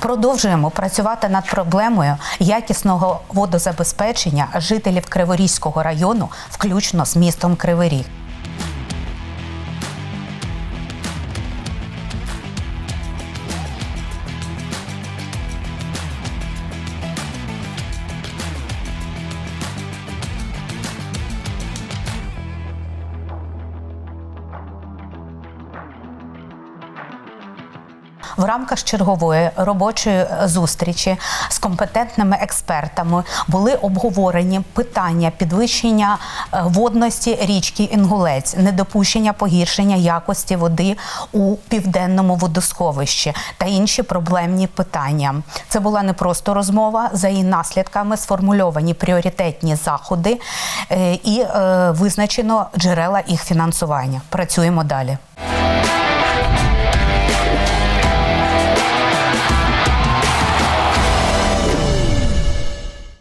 Продовжуємо працювати над проблемою якісного водозабезпечення жителів Криворізького району, включно з містом Кривий Ріг. В рамках чергової робочої зустрічі з компетентними експертами були обговорені питання підвищення е, водності річки Інгулець, недопущення погіршення якості води у південному водосховищі та інші проблемні питання. Це була не просто розмова. За її наслідками сформульовані пріоритетні заходи е, і е, визначено джерела їх фінансування. Працюємо далі.